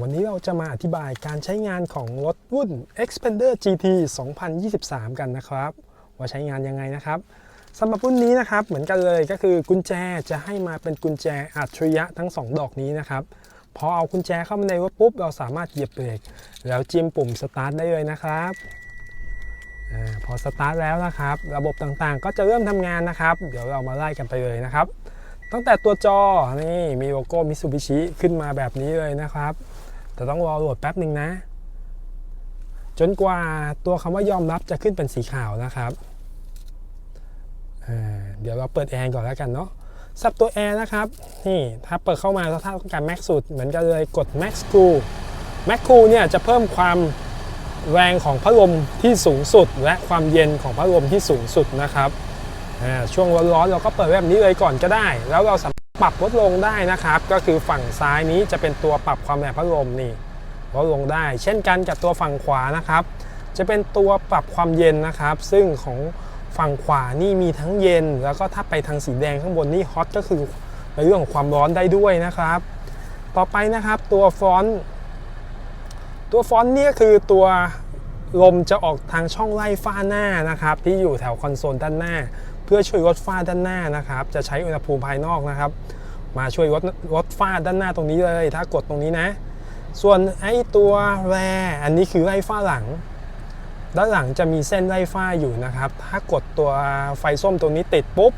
วันนี้เราจะมาอธิบายการใช้งานของรถรุ่น Expander GT 2023 กันนะครับ ว่าใช้งานยังไงนะครับสำหรับรุ่นนี้นะครับเหมือนกันเลยก็คือกุญแจจะให้มาเป็นกุญแจอัจฉริยะทั้ง 2 ดอกนี้นะครับพอเอากุญแจเข้ามาในรถปุ๊บเราสามารถเหยียบเบรกแล้วจิ้มปุ่มสตาร์ทได้เลยนะครับอพอสตาร์ทแล้วนะครับ ระบบต่างๆ ก็จะเริ่มทำงานนะครับ เดี๋ยวเรามาไล่กันไปเลยนะครับตั้งแต่ตัวจอนี่มีโลโก้มิ t ูบิชิขึ้นมาแบบนี้เลยนะครับ แต่ต้องรอโหลดแป๊บหนึ่งนะ จนกว่าตัวคำว่ายอมรับจะขึ้นเป็นสีขาวนะครับเดี๋ยวเราเปิดแอร์ก่อนแล้วกันเนาะสับตัวแอร์นะครับ นี่ถ้าเปิดเข้ามาแล้วถ้าต้องการแม็กสุดเหมือนกันเลยกด Max Cool Max Cool เนี่ยจะเพิ่มความแรงของพัดลมที่สูงสุด และความเย็นของพัดลมที่สูงสุดนะครับช่วงร้อนๆเราก็เปิดแบบนี้เลยก่อนก็ได้ แล้วเราสาม ปรับลดลงได้นะครับ ก็คือฝั่งซ้ายนี้จะเป็นตัวปรับความแรงพัดลมนี่ลดลงได้ เช่นกันกับตัวฝั่งขวานะครับ จะเป็นตัวปรับความเย็นนะครับ ซึ่งของฝั่งขวานี่มีทั้งเย็น แล้วก็ถ้าไปทางสีแดงข้างบนนี่ฮอตก็คือในเรื่องของความร้อนได้ด้วยนะครับ ต่อไปนะครับตัวฟอนต์ตัวฟอนต์นี่คือตัวลมจะออกทางช่องไล่ฟ้าหน้านะครับ ที่อยู่แถวคอนโซลด้านหน้า เพื่อช่วยลดฝ้าด้านหน้านะครับ จะใช้อุณหภูมิภายนอกนะครับ มาช่วยลดลดฝ้าด้านหน้าตรงนี้เลย ถ้ากดตรงนี้นะ ส่วนไอ้ตัวแรอันนี้คือไล่ฝ้าหลัง ด้านหลังจะมีเส้นไล่ฝ้าอยู่นะครับ ถ้ากดตัวไฟส้มตัวนี้ติดปุ๊บ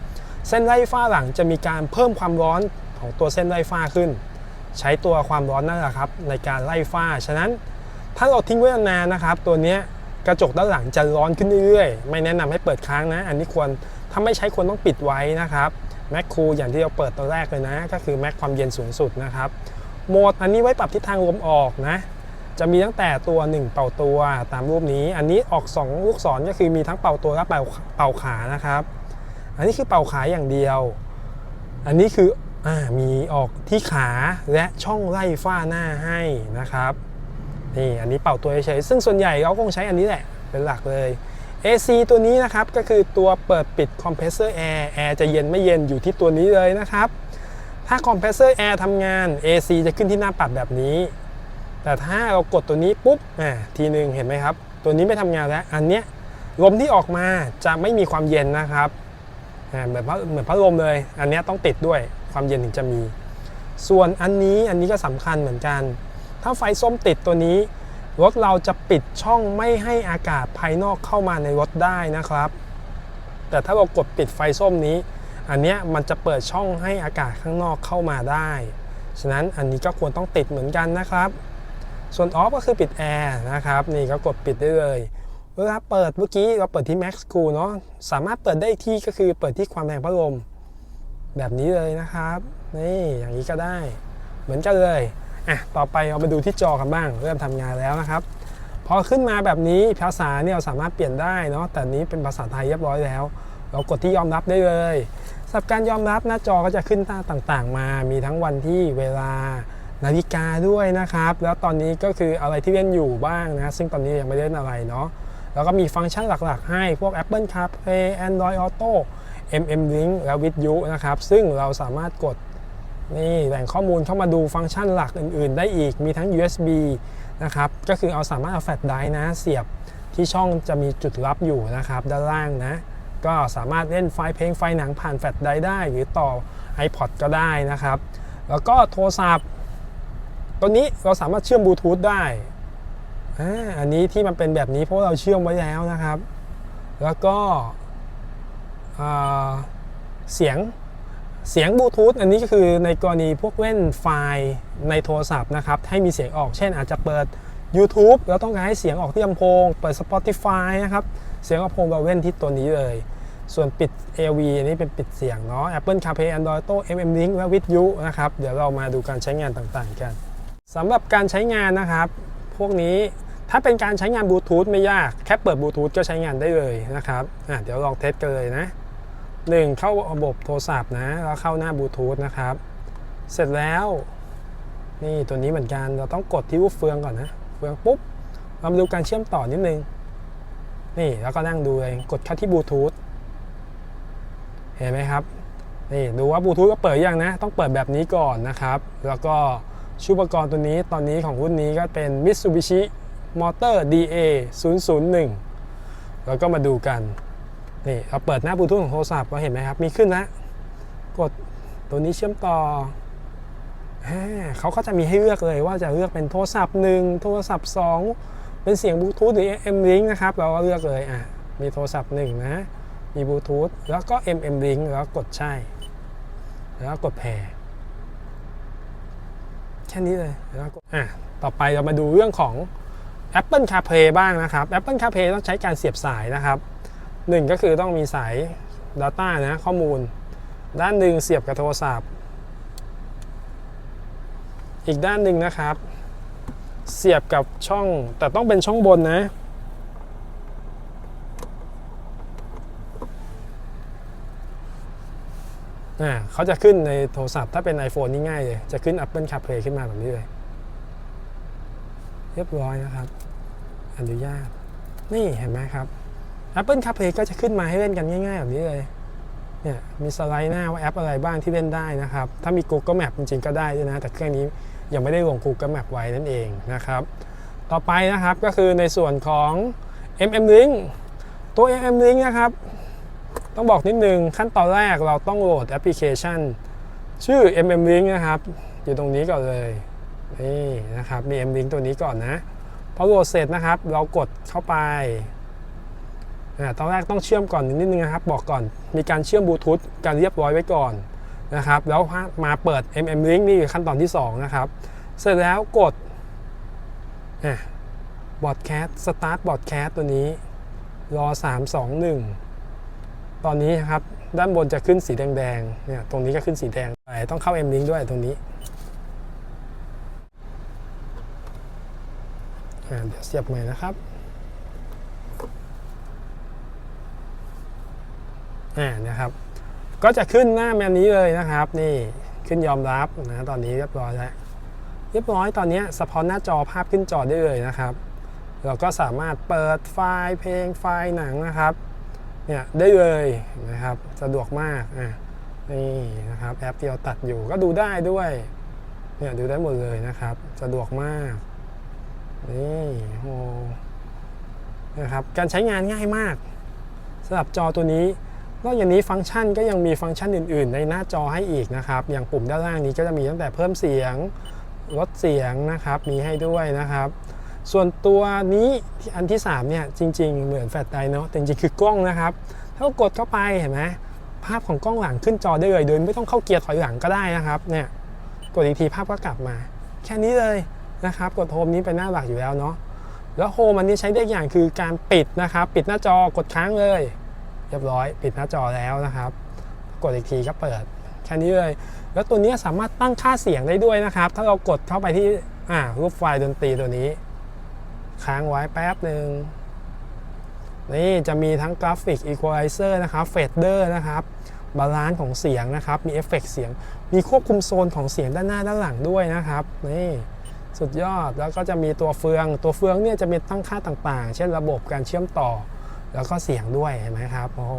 เส้นไล่ฝ้าหลังจะมีการเพิ่มความร้อนของตัวเส้นไล่ฝ้าขึ้น ใช้ตัวความร้อนนั่นแหละครับ ในการไล่ฝ้า ฉะนั้นถ้าเราทิ้งไว้นานนะครับ ตัวเนี้ยกระจกด้านหลังจะร้อนขึ้นเรื่อยๆ ไม่แนะนำให้เปิดค้างนะ อันนี้ควร ถ้าไม่ใช้ควรต้องปิดไว้นะครับแม็กคูอย่างที่เราเปิดตอนแรกเลยนะ ก็คือแม็กความเย็นสูงสุดนะครับโหมดอันนี้ไว้ปรับทิศทางลมออกนะจะมีตั้งแต่ตัว 1 เป่าตัวตามรูปนี้ อันนี้ออก 2 ลูกศรก็คือมีทั้งเป่าตัวและเป่าเป่าขานะครับ อันนี้คือเป่าขาอย่างเดียว อันนี้คืออมีออกที่ขาและช่องไล่ฝ้าหน้าให้นะครับนี่อันนี้เป่าตัวเฉยซึ่งส่วนใหญ่เราคงใช้อันนี้แหละเป็นหลักเลย AC ตัวนี้นะครับก็คือตัวเปิดปิดคอมเพรสเซอร์แอร์แอร์จะเย็นไม่เย็นอยู่ที่ตัวนี้เลยนะครับ ถ้าคอมเพรสเซอร์แอร์ทำงาน AC จะขึ้นที่หน้าปัดแบบนี้ แต่ถ้าเรากดตัวนี้ปุ๊บอ่าทีหนึ่งเห็นไหมครับ ตัวนี้ไม่ทำงานแล้ว อันเนี้ยลมที่ออกมาจะไม่มีความเย็นนะครับอ่าเหมือนพัดเหมือนพัดลมเลย อันเนี้ยต้องติดด้วยความเย็นถึงจะมี ส่วนอันนี้อันนี้ก็สำคัญเหมือนกัน ถ้าไฟส้มติดตัวนี้ รถเราจะปิดช่องไม่ให้อากาศภายนอกเข้ามาในรถได้นะครับ แต่ถ้าเรากดปิดไฟส้มนี้ อันเนี้ยมันจะเปิดช่องให้อากาศข้างนอกเข้ามาได้ ฉะนั้นอันนี้ก็ควรต้องติดเหมือนกันนะครับ ส่วนออฟก็คือปิดแอร์นะครับ นี่ก็กดปิดได้เลยเวลาเปิดเมื่อกี้เราเปิดที่ Max Cool เนาะสามารถเปิดได้ที่ก็คือเปิดที่ความแรงพัดลมแบบนี้เลยนะครับ นี่อย่างนี้ก็ได้ เหมือนกันเลย อะต่อไปเรามาดูที่จอกันบ้าง เริ่มทำงานแล้วนะครับพอขึ้นมาแบบนี้ภาษาเนี่ยเราสามารถเปลี่ยนได้เนาะแต่นี้เป็นภาษาไทยเรียบร้อยแล้ว เรากดที่ยอมรับได้เลยสำหรับการยอมรับหน้าจอก็จะขึ้นหน้าต่างๆ มา มีทั้งวันที่เวลานาฬิกาด้วยนะครับ แล้วตอนนี้ก็คืออะไรที่เล่นอยู่บ้างนะซึ่งตอนนี้ยังไม่เล่นอะไรเนาะแล้วก็มีฟังก์ชันหลักๆ ให้พวก Apple CarPlay Android Auto MM Link และวิทยุนะครับ ซึ่งเราสามารถกด นี่แหล่งข้อมูลเข้ามาดูฟังก์ชันหลักอื่น ๆ ได้อีกมีทั้ง USB นะครับก็คือเอาสามารถเอาแฟลชไดรฟ์นะเสียบที่ช่องจะมีจุดรับอยู่นะครับด้านล่างนะก็สามารถเล่นไฟล์เพลงไฟล์หนังผ่านแฟลชไดรฟ์ได้ หรือต่อ iPod ก็ได้นะครับ แล้วก็โทรศัพท์ตัวนี้เราสามารถเชื่อมบลูทูธได้อันนี้ที่มันเป็นแบบนี้เพราะเราเชื่อมไว้แล้วนะครับ แล้วก็เสียง เสียงบลูทูธอันนี้ก็คือในกรณีพวกเล่นไฟล์ในโทรศัพท์นะครับ ให้มีเสียงออกเช่นอาจจะเปิด YouTube แล้วต้องการให้เสียงออกที่ลำโพง เปิด Spotify นะครับ เสียงลำโพงเราเล่นที่ตัวนี้เลย ส่วนปิด AV อันนี้เป็นปิดเสียงเนาะ Apple CarPlay Android Auto MM Link และวิทยุนะครับ เดี๋ยวเรามาดูการใช้งานต่างๆกันสำหรับการใช้งานนะครับ พวกนี้ถ้าเป็นการใช้งานบลูทูธไม่ยาก แค่เปิดบลูทูธก็ใช้งานได้เลยนะครับเดี๋ยวลองเทสกันเลยนะ หนึ่งเข้าระบบโทรศัพท์นะ แล้วเข้าหน้าบลูทูธนะครับ เสร็จแล้ว นี่ตัวนี้เหมือนกันเราต้องกดที่ลูกเฟืองก่อนนะเฟืองปุ๊บเรามาดูการเชื่อมต่อนิดนึง นี่แล้วก็นั่งดูเลย กดเข้าที่บลูทูธเห็นไหมครับ นี่ดูว่าบลูทูธก็เปิดยังนะ ต้องเปิดแบบนี้ก่อนนะครับ แล้วก็ชุดอุปกรณ์ตัวนี้ตอนนี้ของรุ่นนี้ก็เป็น Mitsubishi Motor DA 001 แล้วก็มาดูกัน นี่เราเปิดหน้าบลูทูธของโทรศัพท์เราเห็นไหมครับ มีขึ้นแล้วกดตัวนี้เชื่อมต่อเขาก็จะมีให้เลือกเลยว่าจะเลือกเป็นโทรศัพท์1โทรศัพท์ 2 เป็นเสียงบลูทูธหรือ M Link นะครับ เราก็เลือกเลยอะมีโทรศัพท์1นะ มีบลูทูธแล้วก็ MM Link แล้วกดใช่ แล้วกดแพร์แค่นี้เลยแล้วก็อะต่อไปเรามาดูเรื่องของ Apple CarPlay บ้างนะครับ Apple CarPlay ต้องใช้การเสียบสายนะครับ หนึ่งก็คือต้องมีสาย Data นะข้อมูล ด้านหนึ่งเสียบกับโทรศัพท์ อีกด้านหนึ่งนะครับ เสียบกับช่องแต่ต้องเป็นช่องบนนะอ่เขาจะขึ้นในโทรศัพท์ถ้าเป็น iPhone นี่ง่ายเลยจะขึ้น Apple CarPlay ขึ้นมาแบบนี้เลย เรียบร้อยนะครับ อนุญาต นี่เห็นไหมครับ Apple CarPlay ก็จะขึ้นมาให้เล่นกันง่ายๆแบบนี้เลยเนี่ยมีสไลด์หน้าว่าแอปอะไรบ้างที่เล่นได้นะครับ ถ้ามี Google Map จริงๆก็ได้ด้วยนะ แต่เครื่องนี้ยังไม่ได้ลง Google Map ไว้นั่นเองนะครับ ต่อไปนะครับก็คือในส่วนของ MM Link ตัว MM Link นะครับ ต้องบอกนิดนึงขั้นตอนแรกเราต้องโหลดแอปพลิเคชัน ชื่อ MM Link นะครับ อยู่ตรงนี้ก่อนเลยนี่นะครับมี M M Link ตัวนี้ก่อนนะพอโหลดเสร็จนะครับ เรากดเข้าไป ตอนแรกต้องเชื่อมก่อนนิดนึงนะครับ บอกก่อนมีการเชื่อมบลูทูธการเรียบร้อยไว้ก่อนนะครับ แล้วมาเปิด MM Link นี่คือขั้นตอนที่ 2 นะครับ เสร็จแล้วกดอะบอดแคสสตาร์ทบอดแคสตัวนี้รอ 3 2 1 ตอนนี้นะครับ ด้านบนจะขึ้นสีแดงๆเนี่ยตรงนี้ก็ขึ้นสีแดงไปต้องเข้า M Link ด้วยตรงนี้เดี๋ยวเสียบใหม่นะครับ อ่านะครับ ก็จะขึ้นหน้าแมนนี้เลยนะครับ นี่ขึ้นยอมรับนะตอนนี้เรียบร้อยแล้วเรียบร้อยตอนนี้สะพอนหน้าจอภาพขึ้นจอได้เลยนะครับ เราก็สามารถเปิดไฟล์เพลงไฟล์หนังนะครับเนี่ยได้เลยนะครับสะดวกมากอะนี่นะครับแอปที่เราตัดอยู่ก็ดูได้ด้วยเนี่ยดูได้หมดเลยนะครับ สะดวกมากนี่โอ้นะครับการใช้งานง่ายมากสำหรับจอตัวนี้ นอกจากนี้ฟังก์ชันก็ยังมีฟังก์ชันอื่น ๆ ในหน้าจอให้อีกนะครับ อย่างปุ่มด้านล่างนี้ก็จะมีตั้งแต่เพิ่มเสียงลดเสียงนะครับมีให้ด้วยนะครับ ส่วนตัวนี้อันที่3เนี่ยจริง ๆ เหมือนแฟลชไดร์เนาะแต่จริงคือกล้องนะครับ ถ้าเรากดเข้าไปเห็นไหมภาพของกล้องหลังขึ้นจอได้เลยโดยไม่ต้องเข้าเกียร์ถอยหลังก็ได้นะครับเนี่ยกดอีกทีภาพก็กลับมา แค่นี้เลยนะครับ กดโฮมนี้เป็นหน้าหลักอยู่แล้วเนาะแล้วโฮมอันนี้ใช้ได้อย่างคือการปิดนะครับ ปิดหน้าจอกดค้างเลย เรียบร้อย ปิดหน้าจอแล้วนะครับ กดอีกทีก็เปิดแค่นี้เลย แล้วตัวนี้สามารถตั้งค่าเสียงได้ด้วยนะครับ ถ้าเรากดเข้าไปที่อ่ารูปไฟล์ดนตรีตัวนี้ ค้างไว้แป๊บหนึ่งนี่จะมีทั้งกราฟิกอีควอไลเซอร์นะครับเฟดเดอร์นะครับบาลานซ์ของเสียงนะครับ มีเอฟเฟกเสียง มีควบคุมโซนของเสียงด้านหน้าด้านหลังด้วยนะครับ นี่สุดยอดแล้วก็จะมีตัวเฟือง ตัวเฟืองเนี่ยจะมีตั้งค่าต่างๆ เช่นระบบการเชื่อมต่อ แล้วก็เสียงด้วยเห็นไหมครับโอ้โห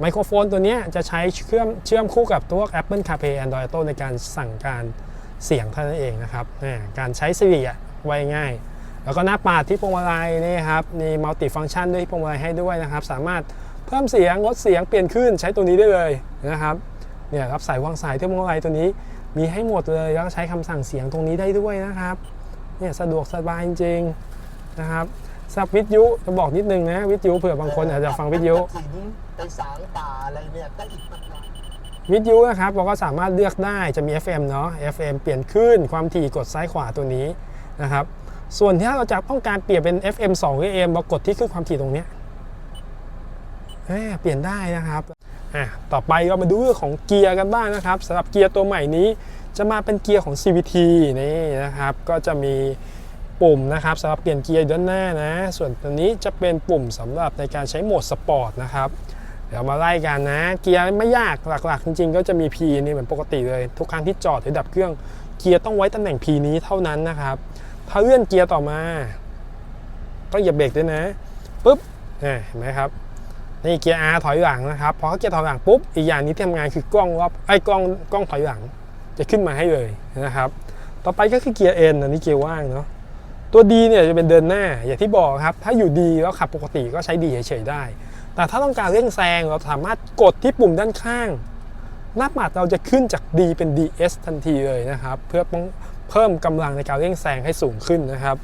ไมโครโฟนตัวนี้จะใช้เชื่อมเชื่อมคู่กับตัว Apple CarPlay Android Auto ในการสั่งการเสียงเท่านั้นเองนะครับการใช้ Siri อไวง่าย แล้วก็หน้าปัดที่พวงมาลัยนี่ครับมีมัลติฟัง c t ชันด้วยที่พวงมาลัยให้ด้วยนะครับ สามารถเพิ่มเสียงลดเสียงเปลี่ยนคลื่นใช้ตัวนี้ได้เลยนะครับเนี่ยรับสายวางสายที่พวงมาลัยตัวนี้มีให้หมดเลยแล้วก็ใช้คำสั่งเสียงตรงนี้ได้ด้วยนะครับเนี่ยสะดวกสบายจริงๆนะครับ สำหรับวิทยุจะบอกนิดนึงนะวิทยุเผื่อบางคนอาจจะฟังวิทยุไปสางป่าอะไรเนี่ยก็อีกปัญหาวิทยุนะครับเราก็สามารถเลือกได้จะมี FM เนาะ FM เปลี่ยนคลื่นความถี่กดซ้ายขวาตัวนี้นะครับ ส่วนที่เราจะต้องการเปลี่ยนเป็น FM 2 AM เรากดที่คลื่นความถี่ตรงนี้ยอ่าเปลี่ยนได้นะครับอะต่อไปเรามาดูเรื่องของเกียร์กันบ้างนะครับสำหรับเกียร์ตัวใหม่นี้ จะมาเป็นเกียร์ของ CVT นี่นะครับ ก็จะมี ปุ่มนะครับสำหรับเปลี่ยนเกียร์ด้านหน้านะ ส่วนตัวนี้จะเป็นปุ่มสำหรับในการใช้โหมดสปอร์ตนะครับเดี๋ยวมาไล่กันนะ เกียร์ไม่ยากหลักๆ จริงๆ ก็จะมี P นี่เหมือนปกติเลย ทุกครั้งที่จอดหรือดับเครื่องเกียร์ต้องไว้ตำแหน่ง P นี้เท่านั้นนะครับ ถ้าเลื่อนเกียร์ต่อมาต้องเหยียบเบรกด้วยนะปุ๊บเห็นไหมครับนี่เกียร์ R ถอยหลังนะครับพอเขาเกียร์ถอยหลังปุ๊บอีกอย่างนี้ที่ทำงานคือกล้องรอบไอ้กล้องกล้องถอยหลัง จะขึ้นมาให้เลยนะครับ ต่อไปก็คือเกียร์ N อันนี้เกียร์ว่างเนาะ ตัวดีเนี่ยจะเป็นเดินหน้าอย่างที่บอกครับ ถ้าอยู่ดีแล้วขับปกติก็ใช้ดีเฉยๆได้ แต่ถ้าต้องการเร่งแซงเราสามารถกดที่ปุ่มด้านข้าง หน้าปัดเราจะขึ้นจาก D เป็น DS ทันทีเลยนะครับ เพื่อเพิ่มกำลังในการเร่งแซงให้สูงขึ้นนะครับ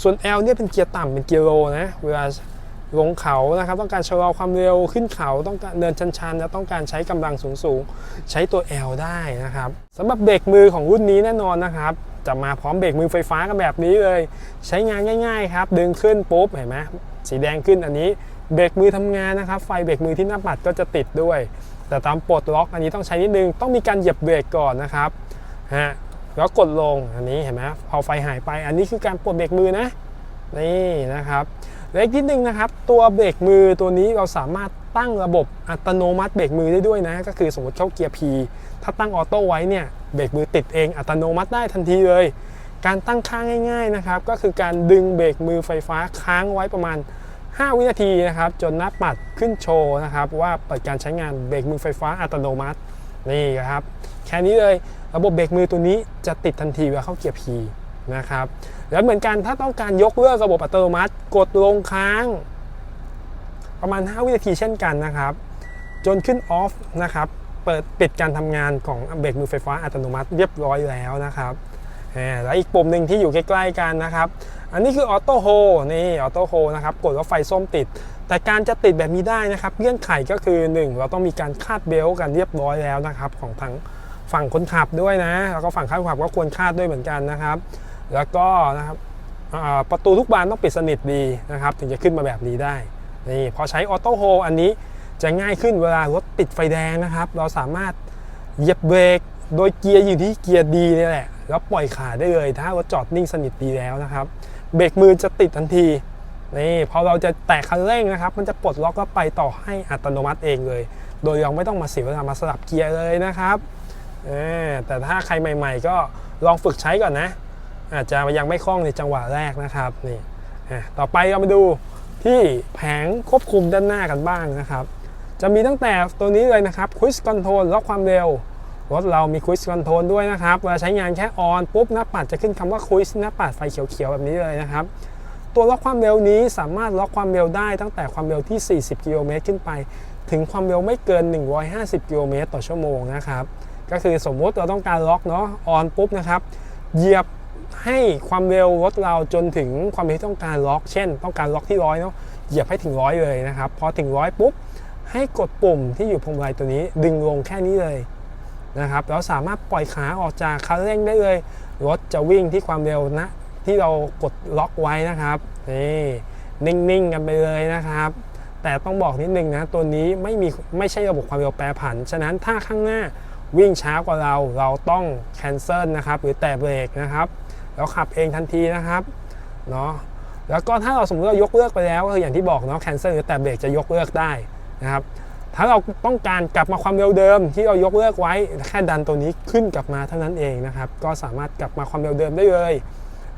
ส่วน L เนี่ยเป็นเกียร์ต่ำเป็นเกียร์โลนะเวลา ลงเขานะครับ ต้องการชะลอความเร็วขึ้นเขาต้องการเดินชันๆแล้วต้องการใช้กำลังสูงๆ ใช้ตัว L ได้นะครับสำหรับเบรกมือของรุ่นนี้แน่นอนนะครับ จะมาพร้อมเบรกมือไฟฟ้ากันแบบนี้เลย ใช้งานง่าย ๆ ครับดึงขึ้นปุ๊บเห็นไหมสีแดงขึ้นอันนี้เบรกมือทำงานนะครับ ไฟเบรกมือที่หน้าปัดก็จะติดด้วย แต่ตามปลดล็อกอันนี้ต้องใช้นิดนึงต้องมีการเหยียบเบรกก่อนนะครับฮะแล้วกดลงอันนี้เห็นไหมพอไฟหายไป อันนี้คือการปลดเบรกมือนะนี่นะครับ เล็กนิดนึงนะครับ ตัวเบรกมือตัวนี้เราสามารถตั้งระบบอัตโนมัติเบรกมือได้ด้วยนะก็คือสมมติเข้าเกียร์ P ถ้าตั้งออโต้ไว้เนี่ยเบรกมือติดเองอัตโนมัติได้ทันทีเลย การตั้งค่าง่ายๆนะครับก็คือการดึงเบรกมือไฟฟ้าค้างไว้ประมาณ 5 วินาทีนะครับจนหน้าปัดขึ้นโชว์นะครับว่าเปิดการใช้งานเบรกมือไฟฟ้าอัตโนมัตินี่ครับแค่นี้เลยระบบเบรกมือตัวนี้จะติดทันทีเวลาเข้าเกียร์ P นะครับ แล้วเหมือนกันถ้าต้องการยกเลิกระบบอัตโนมัติ กดลงค้าง ประมาณ 5 วินาทีเช่นกันนะครับ จนขึ้นออฟนะครับ เปิดปิดการทำงานของเบรกมือไฟฟ้าอัตโนมัติเรียบร้อยแล้วนะครับแล้วอีกปุ่มหนึ่งที่อยู่ใกล้ ๆ กันนะครับ อันนี้คือออโต้โฮนี่ออโต้โฮนะครับกดแล้วไฟส้มติด แต่การจะติดแบบนี้ได้นะครับเงื่อนไขก็คือ 1 เราต้องมีการคาดเบลกันเรียบร้อยแล้วนะครับ ของทั้งฝั่งคนขับด้วยนะ แล้วก็ฝั่งข้างขับก็ควรคาดด้วยเหมือนกันนะครับ แล้วก็นะครับประตูทุกบานต้องปิดสนิทดีนะครับ ถึงจะขึ้นมาแบบนี้ได้นี่พอใช้ออโต้โฮอันนี้จะง่ายขึ้นเวลารถติดไฟแดงนะครับ เราสามารถเหยียบเบรกโดยเกียร์อยู่ที่เกียร์ดีนี่แหละ แล้วปล่อยขาได้เลย ถ้ารถจอดนิ่งสนิทดีแล้วนะครับ เบรกมือจะติดทันทีนี่พอเราจะแตะคันเร่งนะครับ มันจะปลดล็อกแล้วไปต่อให้อัตโนมัติเองเลย โดยเราไม่ต้องมาเสียเวลามาสลับเกียร์เลยนะครับแต่ถ้าใครใหม่ ๆ ก็ลองฝึกใช้ก่อนนะ อาจจะยังไม่คล่องในจังหวะแรกนะครับนี่ต่อไปเรามาดูที่แผงควบคุมด้านหน้ากันบ้างนะครับ จะมีตั้งแต่ตัวนี้เลยนะครับ Quick Control ล็อกความเร็ว รถเรามี Quick Control ด้วยนะครับเวลาใช้งานแค่ออนปุ๊บหน้าปัดจะขึ้นคำว่า Quick หน้าปัดไฟเขียวๆแบบนี้เลยนะครับตัวล็อกความเร็วนี้สามารถล็อกความเร็วได้ตั้งแต่ความเร็วที่ 40 กิโลเมตรขึ้นไป ถึงความเร็วไม่เกิน 150 กิโลเมตรต่อชั่วโมงนะครับ ก็คือสมมุติเราต้องการล็อกเนาะออนปุ๊บนะครับ เหยียบ ให้ความเร็วรถเราจนถึงความเร็วที่ต้องการล็อก เช่น ต้องการล็อกที่ร้อยเนาะเหยียบให้ถึงร้อยเลยนะครับ พอถึงร้อยปุ๊บ ให้กดปุ่มที่อยู่พวงมาลัยตัวนี้ ดึงลงแค่นี้เลยนะครับแล้วสามารถปล่อยขาออกจากคันเร่งได้เลย รถจะวิ่งที่ความเร็วนะ ที่เรากดล็อกไว้นะครับนี่นิ่งๆกันไปเลยนะครับ แต่ต้องบอกนิดนึงนะตัวนี้ไม่มีไม่ใช่ระบบความเร็วแปรผัน ฉะนั้นถ้าข้างหน้าวิ่งช้ากว่าเราเราต้องแคนเซิลนะครับหรือแตะเบรกนะครับ แล้วขับเองทันทีนะครับเนาะแล้วก็ถ้าเราสมมติเรายกเลิกไปแล้วก็คืออย่างที่บอกเนาะแคนเซิลหรือแตะเบรกจะยกเลิกได้นะครับถ้าเราต้องการกลับมาความเร็วเดิม ที่เรายกเลิกไว้แค่ดันตัวนี้ขึ้นกลับมาเท่านั้นเองนะครับ ก็สามารถกลับมาความเร็วเดิมได้เลย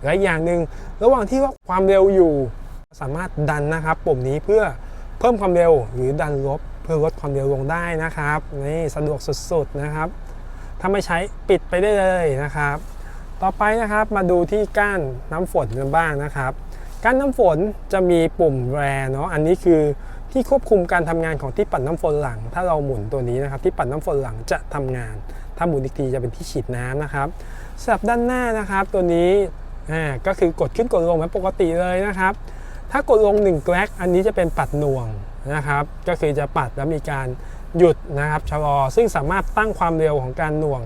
และอีกอย่างหนึ่งระหว่างที่ว่าความเร็วอยู่ สามารถดันนะครับปุ่มนี้เพื่อเพิ่มความเร็วหรือดันลบเพื่อลดความเร็วลงได้นะครับนี่สะดวกสุดๆนะครับ ถ้าไม่ใช้ปิดไปได้เลยนะครับ ต่อไปนะครับมาดูที่ก้านน้ำฝนกันบ้างนะครับ ก้านน้ำฝนจะมีปุ่มแรเนาะอันนี้คือที่ควบคุมการทำงานของที่ปัดน้ำฝนหลัง ถ้าเราหมุนตัวนี้นะครับ ที่ปัดน้ำฝนหลังจะทำงาน ถ้าหมุนอีกทีจะเป็นที่ฉีดน้ำนะครับสำหรับด้านหน้านะครับ ตัวนี้อ่าก็คือกดขึ้นกดลงเหมือนปกติเลยนะครับ ถ้ากดลง1แกลกอันนี้จะเป็นปัดหน่วงนะครับ ก็คือจะปัดแล้วมีการหยุดนะครับชะลอซึ่งสามารถตั้งความเร็วของการหน่วง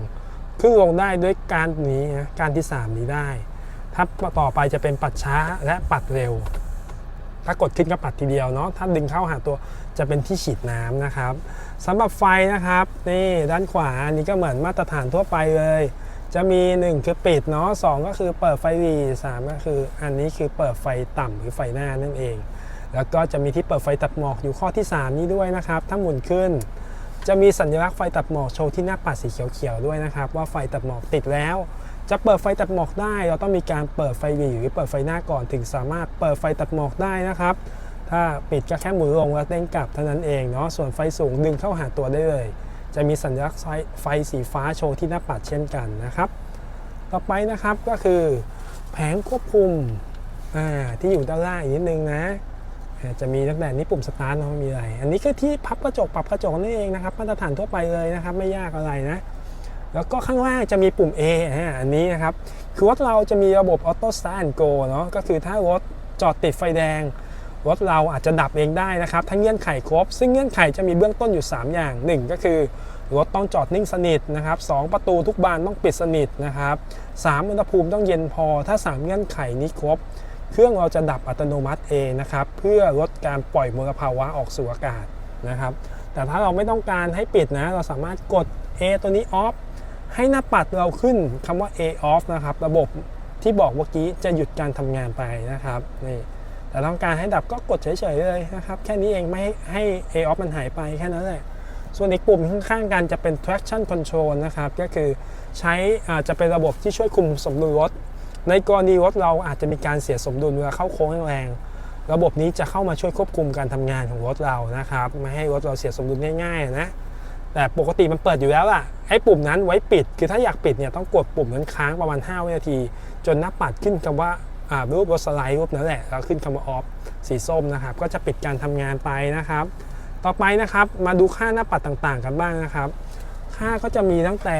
ขึ้นลงได้ด้วยการนี้นะการที่ 3 นี้ได้ถ้าต่อไปจะเป็นปัดช้าและปัดเร็ว ถ้ากดขึ้นก็ปัดทีเดียวเนาะถ้าดึงเข้าหาตัวจะเป็นที่ฉีดน้ำนะครับสำหรับไฟนะครับนี่ด้านขวาอันนี้ก็เหมือนมาตรฐานทั่วไปเลย จะมี 1 คือปิดเนาะสก็คือเปิดไฟหรีสามก็คือ อันนี้คือเปิดไฟต่ำหรือไฟหน้านั่นเอง แล้วก็จะมีที่เปิดไฟตัดหมอกอยู่ข้อที่ 3 นี้ด้วยนะครับ ถ้าหมุนขึ้น จะมีสัญลักษณ์ไฟตัดหมอกโชว์ที่หน้าปัดสีเขียวๆด้วยนะครับ ว่าไฟตัดหมอกติดแล้ว จะเปิดไฟตัดหมอกได้ เราต้องมีการเปิดไฟหวีหรือเปิดไฟหน้าก่อนถึงสามารถเปิดไฟตัดหมอกได้นะครับ ถ้าปิดก็แค่หมุนลงแล้วเด้งกลับเท่านั้นเองเนาะส่วนไฟสูงดึงเข้าหาตัวได้เลย จะมีสัญลักษณ์ไฟสีฟ้าโชว์ที่หน้าปัดเช่นกันนะครับ ต่อไปนะครับก็คือ แผงควบคุมที่อยู่ด้านล่างอีกนิดนึงนะ จะมีตั้งแต่นี้ปุ่มสตาร์ทเนาะมีอะไร อันนี้ก็ที่พับกระจกปรับกระจกนั่นเองนะครับมาตรฐานทั่วไปเลยนะครับ ไม่ยากอะไรนะ แล้วก็ข้างล่างจะมีปุ่ม A อ่าอันนี้นะครับ คือรถเราจะมีระบบ Auto Start and Go เนาะก็คือถ้ารถจอดติดไฟแดง รถเราอาจจะดับเองได้นะครับถ้าเงื่อนไขครบ ซึ่งเงื่อนไขจะมีเบื้องต้นอยู่ 3 อย่าง 1 ก็คือรถต้องจอดนิ่งสนิทนะครับสองประตูทุกบานต้องปิดสนิทนะครับสามอุณหภูมิต้องเย็นพอถ้า 3 เงื่อนไขนี้ครบ เครื่องเราจะดับอัตโนมัติเองนะครับ เพื่อลดการปล่อยมลภาวะออกสู่อากาศนะครับ แต่ถ้าเราไม่ต้องการให้ปิดนะ เราสามารถกด A ตัวนี้ off ให้หน้าปัดเราขึ้นคำว่า A off นะครับ ระบบที่บอกเมื่อกี้จะหยุดการทำงานไปนะครับนี่แต่ต้องการให้ดับก็กดเฉยๆเลยนะครับ แค่นี้เองไม่ให้ A off มันหายไปแค่นั้นแหละส่วนอีกปุ่มข้างๆกันจะเป็น traction control นะครับ ก็คือใช้อ่าจะเป็นระบบที่ช่วยคุมสมดุลรถ ในกรณีรถเราอาจจะมีการเสียสมดุลเวลาเข้าโค้งแรงระบบนี้จะเข้ามาช่วยควบคุมการทำงานของรถเรานะครับไม่ให้รถเราเสียสมดุลง่ายๆนะแต่ปกติมันเปิดอยู่แล้วล่ะไอ้ปุ่มนั้นไว้ปิด คือถ้าอยากปิดเนี่ยต้องกดปุ่มนั้นค้างประมาณ 5 วินาที จนหน้าปัดขึ้นคำว่าอ่ารูปรถสไลด์รูปนั้นแหละแล้วขึ้นคำว่าออฟสีส้มนะครับ ก็จะปิดการทำงานไปนะครับ ต่อไปนะครับมาดูค่าหน้าปัดต่างๆ กันบ้างนะครับ ค่าก็จะมีตั้งแต่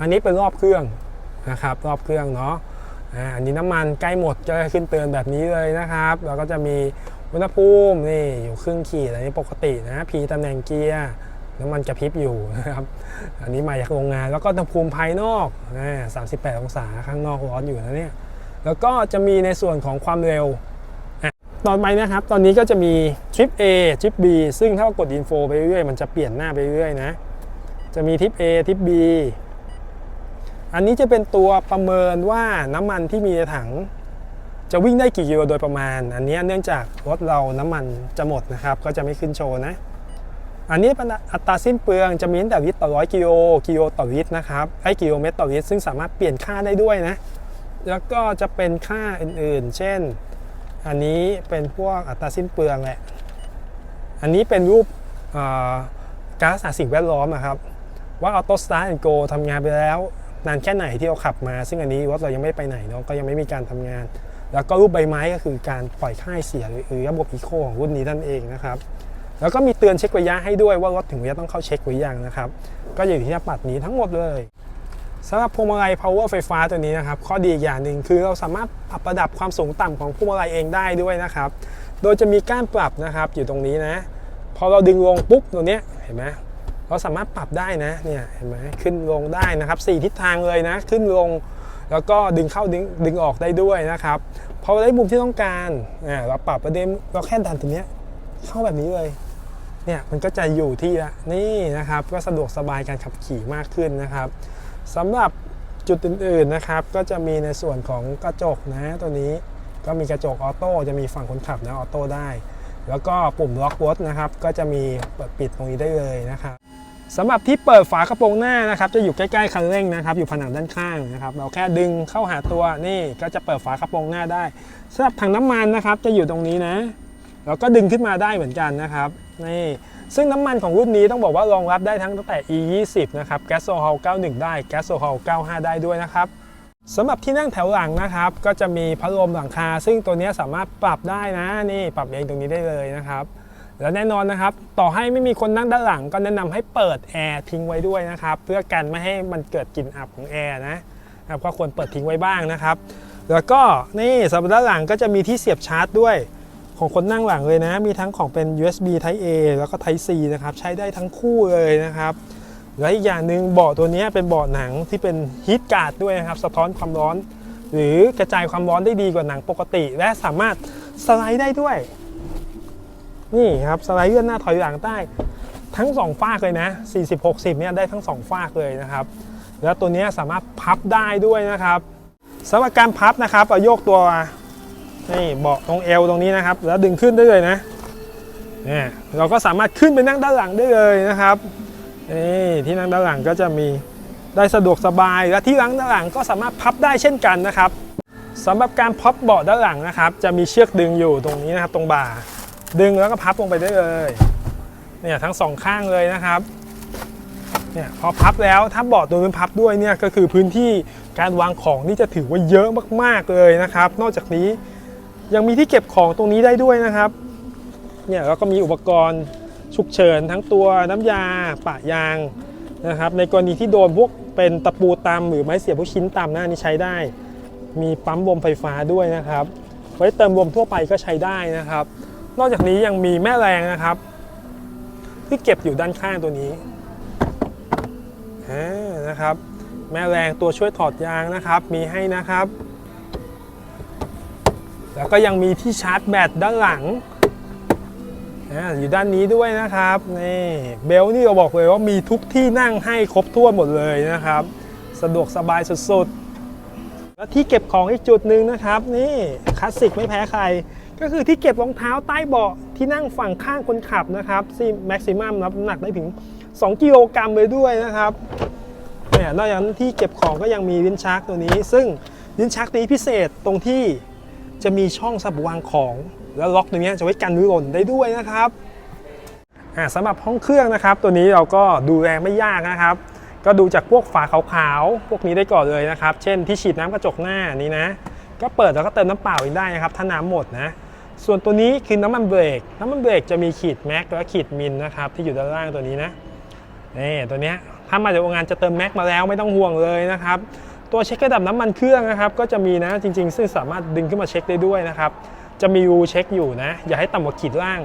อันนี้เป็นรอบเครื่อง นะครับรอบเครื่องเนาะอันนี้น้ำมันใกล้หมดจะขึ้นเตือนแบบนี้เลยนะครับแล้วก็จะมีอุณหภูมินี่อยู่ครึ่งขีดอันนี้ปกตินะพีตำแหน่งเกียร์น้ำมันกระพริบอยู่นะครับ อันนี้มาจากโรงงานแล้วก็อุณหภูมิภายนอกนะ38 องศาข้างนอกร้อนอยู่นะเนี่ยแล้วก็จะมีในส่วนของความเร็วตอนไปนะครับ ตอนนี้ก็จะมีทริป A ทริป B ซึ่งถ้ากดอินโฟไปเรื่อยมันจะเปลี่ยนหน้าไปเรื่อยนะ จะมีทริป A ทริป B อันนี้จะเป็นตัวประเมินว่าน้ำมันที่มีในถัง จะวิ่งได้กี่กิโลโดยประมาณ อันนี้เนื่องจากรถเราน้ำมันจะหมดนะครับ ก็จะไม่ขึ้นโชว์นะ อันนี้เป็นอัตราสิ้นเปลืองจะมีตั้งแต่ลิตรต่อร้อยกิโลกิโลต่อลิตรนะครับไอ้กิโลเมตรต่อลิตรซึ่งสามารถเปลี่ยนค่าได้ด้วยนะ แล้วก็จะเป็นค่าอื่นๆ เช่น อันนี้เป็นพวกอัตราสิ้นเปลืองแหละ อันนี้เป็นรูปเอ่อการรักษาสิ่งแวดล้อมอะครับว่า Auto Start and Go ทำงานไปแล้ว นานแค่ไหนที่เราขับมา ซึ่งอันนี้รถเรายังไม่ไปไหนเนาะก็ยังไม่มีการทำงาน แล้วก็รูปใบไม้ก็คือการปล่อยค่ายเสียหรือระบบอีโคของรุ่นนี้นั่นเองนะครับแล้วก็มีเตือนเช็คระยะให้ด้วยว่ารถถึงระยะต้องเข้าเช็คหรือยังนะครับก็อยู่ที่หน้าปัดนี้ทั้งหมดเลยสำหรับพวงมาลัย power ไฟฟ้าตัวนี้นะครับข้อดีอีกอย่างหนึ่งคือเราสามารถปรับระดับความสูงต่ำของพวงมาลัยเองได้ด้วยนะครับโดยจะมีก้านปรับนะครับอยู่ตรงนี้นะ พอเราดึงลงปุ๊บตัวเนี้ยเห็นไหม เราสามารถปรับได้นะเนี่ยเห็นไหมขึ้นลงได้นะครับสี่ทิศทางเลยนะขึ้นลงแล้วก็ดึงเข้าดึงดึงออกได้ด้วยนะครับพอเราได้มุมที่ต้องการอ่าเราปรับประเด็นเราแค่ดันตัวเนี้ยเข้าแบบนี้เลยเนี่ยมันก็จะอยู่ที่ละนี่นะครับก็สะดวกสบายการขับขี่มากขึ้นนะครับสำหรับจุดอื่นๆนะครับ ก็จะมีในส่วนของกระจกนะตัวนี้ก็มีกระจกออโต้จะมีฝั่งคนขับนะออโต้ได้ แล้วก็ปุ่มล็อกรถนะครับ ก็จะมีเปิดปิดตรงนี้ได้เลยนะครับสำหรับที่เปิดฝากระโปรงหน้านะครับ จะอยู่ใกล้ๆคันเร่งนะครับ อยู่ผนังด้านข้างนะครับ เราแค่ดึงเข้าหาตัวนี่ก็จะเปิดฝากระโปรงหน้าได้สำหรับถังน้ำมันนะครับ จะอยู่ตรงนี้นะแล้วก็ดึงขึ้นมาได้เหมือนกันนะครับนี่ซึ่งน้ำมันของรุ่นนี้ต้องบอกว่ารองรับได้ทั้งตั้งแต่ E 2 0 นะครับ Gas o h o l 91 ได้ Gas o h o l 95 ได้ด้วยนะครับ สำหรับที่นั่งแถวหลังนะครับ ก็จะมีพัดลมหลังคา ซึ่งตัวนี้สามารถปรับได้นะนี่ปรับเองตรงนี้ได้เลยนะครับ แล้วแน่นอนนะครับ ต่อให้ไม่มีคนนั่งด้านหลัง ก็แนะนำให้เปิดแอร์ทิ้งไว้ด้วยนะครับ เพื่อกันไม่ให้มันเกิดกลิ่นอับของแอร์นะครับก็ควรเปิดทิ้งไว้บ้างนะครับ แล้วก็นี่สำหรับด้านหลังก็จะมีที่เสียบชาร์จด้วย ของคนนั่งหลังเลยนะ มีทั้งของเป็น USB Type A แล้วก็ Type C นะครับใช้ได้ทั้งคู่เลยนะครับ และอีกอย่างหนึ่งเบาะตัวนี้เป็นเบาะหนังที่เป็นฮีทการ์ดด้วยนะครับสะท้อนความร้อน หรือกระจายความร้อนได้ดีกว่าหนังปกติ และสามารถสไลด์ได้ด้วย นี่ครับสไลด์เลื่อนหน้าถอยหลังได้ทั้งสองฝากเลยนะ 40-60เนี่ยได้ทั้งสองฝากเลยนะครับ แล้วตัวนี้สามารถพับได้ด้วยนะครับสำหรับการพับนะครับเอาโยกตัวนี่เบาะตรงเอวตรงนี้นะครับ แล้วดึงขึ้นได้เลยนะเนี่ยเราก็สามารถขึ้นไปนั่งด้านหลังได้เลยนะครับ นี่ที่นั่งด้านหลังก็จะมีได้สะดวกสบายและที่นั่งด้านหลังก็สามารถพับได้เช่นกันนะครับสำหรับการพับเบาะด้านหลังนะครับ จะมีเชือกดึงอยู่ตรงนี้นะครับ ตรงบ่า ดึงแล้วก็พับลงไปได้เลยเนี่ยทั้งสองข้างเลยนะครับเนี่ยพอพับแล้วถ้าเบาะตัวนู้นพับด้วยเนี่ยก็คือพื้นที่การวางของนี่จะถือว่าเยอะมากๆเลยนะครับ นอกจากนี้ยังมีที่เก็บของตรงนี้ได้ด้วยนะครับเนี่ยแล้วก็มีอุปกรณ์ ฉุกเฉินทั้งตัวน้ำยาปะยางนะครับ ในกรณีที่โดนพวกเป็นตะปูตำหรือไม้เสียบพวกชิ้นตำหน้านี่ใช้ได้ มีปั๊มลมไฟฟ้าด้วยนะครับ ไว้เติมลมทั่วไปก็ใช้ได้นะครับ นอกจากนี้ยังมีแม่แรงนะครับ ที่เก็บอยู่ด้านข้างตัวนี้นะครับ แม่แรงตัวช่วยถอดยางนะครับ มีให้นะครับ แล้วก็ยังมีที่ชาร์จแบตด้านหลัง อยู่ด้านนี้ด้วยนะครับนี่เบลต์นี่เราบอกเลยว่ามีทุกที่นั่งให้ครบถ้วนหมดเลยนะครับ สะดวกสบายสุดๆ แล้วที่เก็บของอีกจุดหนึ่งนะครับ นี่คลาสสิกไม่แพ้ใคร ก็คือที่เก็บรองเท้าใต้เบาะที่นั่งฝั่งข้างคนขับนะครับที่แม็กซิมัมรับน้ำหนักได้ถึง 2 กิโลกรัมเลยด้วยนะครับเนี่ยนอกจากที่เก็บของก็ยังมีลิ้นชักตัวนี้ ซึ่งลิ้นชักนี้พิเศษตรงที่จะมีช่องสำหรับวางของ แล้วล็อกตรงนี้จะไว้กันหล่นได้ด้วยนะครับอ่าสำหรับห้องเครื่องนะครับ ตัวนี้เราก็ดูแลไม่ยากนะครับ ก็ดูจากพวกฝาขาวๆ พวกนี้ได้ก่อนเลยนะครับ เช่นที่ฉีดน้ำกระจกหน้านี้นะ ก็เปิดแล้วก็เติมน้ำเปล่าอีกได้นะครับ ถ้าน้ำหมดนะ ส่วนตัวนี้คือน้ำมันเบรก น้ำมันเบรกจะมีขีดแม็กและขีดมินนะครับที่อยู่ด้านล่างตัวนี้นะ นี่ตัวนี้ถ้ามาจากโรงงานจะเติมแม็กมาแล้วไม่ต้องห่วงเลยนะครับ ตัวเช็คระดับน้ำมันเครื่องนะครับ ก็จะมีนะจริงๆ ซึ่งสามารถดึงขึ้นมาเช็คได้ด้วยนะครับ จะมีรูเช็คอยู่นะ อย่าให้ต่ำกว่าขีดล่าง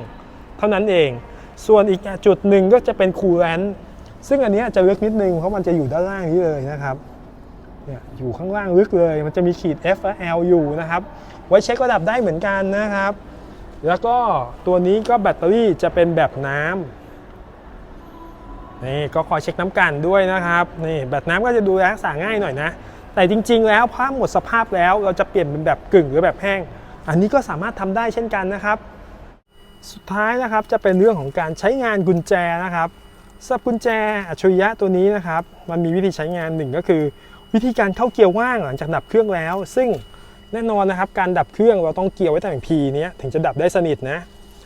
เท่านั้นเอง ส่วนอีกจุดหนึ่งก็จะเป็นคูลแลนต์ซึ่งอันนี้จะลึกนิดนึงเพราะมันจะอยู่ด้านล่างนี้เลยนะครับเนี่ยอยู่ข้างล่างลึกเลย มันจะมีขีด F และ L อยู่นะครับ ไว้เช็คระดับได้เหมือนกันนะครับ แล้วก็ตัวนี้ก็แบตเตอรี่จะเป็นแบบน้ำนี่ก็คอยเช็คน้ำกันด้วยนะครับนี่แบตน้ำก็จะดูแลรักษาง่ายหน่อยนะ แต่จริง ๆ แล้วพอหมดสภาพแล้วเราจะเปลี่ยนเป็นแบบกึ่งหรือแบบแห้ง อันนี้ก็สามารถทำได้เช่นกันนะครับ สุดท้ายนะครับจะเป็นเรื่องของการใช้งานกุญแจนะครับสำหรับกุญแจอัจฉริยะตัวนี้นะครับ มันมีวิธีใช้งานหนึ่งก็คือ วิธีการเข้าเกียร์ว่างหลังจากดับเครื่องแล้ว ซึ่งแน่นอนนะครับ การดับเครื่องเราต้องเกียร์ไว้ตั้งแต่ P เนี้ยถึงจะดับได้สนิทนะ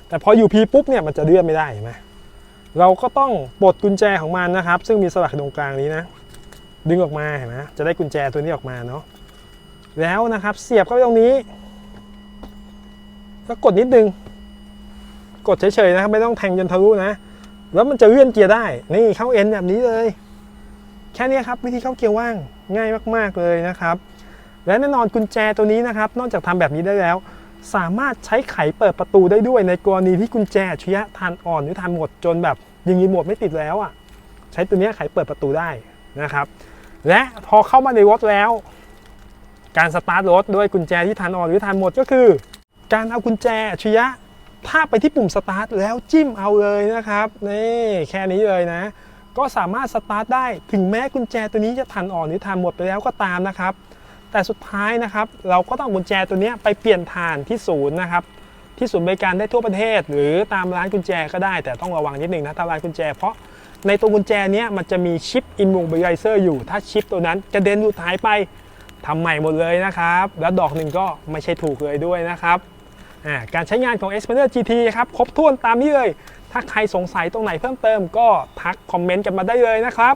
แต่พออยู่ P ปุ๊บเนี่ยมันจะเลื่อนไม่ได้เห็นไหมเราก็ต้องปลดกุญแจของมันนะครับ ซึ่งมีสลักตรงกลางนี้นะ ดึงออกมาเห็นไหมจะได้กุญแจตัวนี้ออกมาเนาะแล้วนะครับ เสียบเข้าไปตรงนี้ ก็กดนิดนึง กดเฉยๆนะครับไม่ต้องแทงจนทะลุนะ แล้วมันจะเลื่อนเกียร์ได้ นี่เข้าเอ็นแบบนี้เลย แค่นี้ครับวิธีเข้าเกียร์ว่างง่ายมากๆเลยนะครับ และแน่นอนกุญแจตัวนี้นะครับ นอกจากทำแบบนี้ได้แล้ว สามารถใช้ไขเปิดประตูได้ด้วยในกรณีที่กุญแจอัจฉริยะทานอ่อนหรือทานหมดจนแบบยิงรีโมทไม่ติดแล้วอะใช้ตัวนี้ไขเปิดประตูได้นะครับ และพอเข้ามาในรถแล้ว การสตาร์ทรถด้วยกุญแจที่ทานอ่อนหรือทานหมดก็คือ การเอากุญแจอัจฉริยะทาไปที่ปุ่มสตาร์ทแล้วจิ้มเอาเลยนะครับนี่แค่นี้เลยนะ ก็สามารถสตาร์ทได้ถึงแม้กุญแจตัวนี้จะทันอ่อนหรือทันหมดไปแล้วก็ตามนะครับ แต่สุดท้ายนะครับ เราก็ต้องกุญแจตัวนี้ไปเปลี่ยนถ่านที่ศูนย์นะครับที่ศูนย์บริการได้ทั่วประเทศ หรือตามร้านกุญแจก็ได้ แต่ต้องระวังนิดนึงนะตามร้านกุญแจ เพราะในตัวกุญแจนี้มันจะมีชิปอินมูบิไลเซอร์อยู่ถ้าชิปตัวนั้นกระเด็นหลุดหายไปทำใหม่หมดเลยนะครับ แล้วดอกหนึ่งก็ไม่ใช่ถูกเลยด้วยนะครับ การใช้งานของ Xpander GT ครับครบถ้วนตามนี้เลย ถ้าใครสงสัยตรงไหนเพิ่มเติมก็ทักคอมเมนต์กันมาได้เลยนะครับ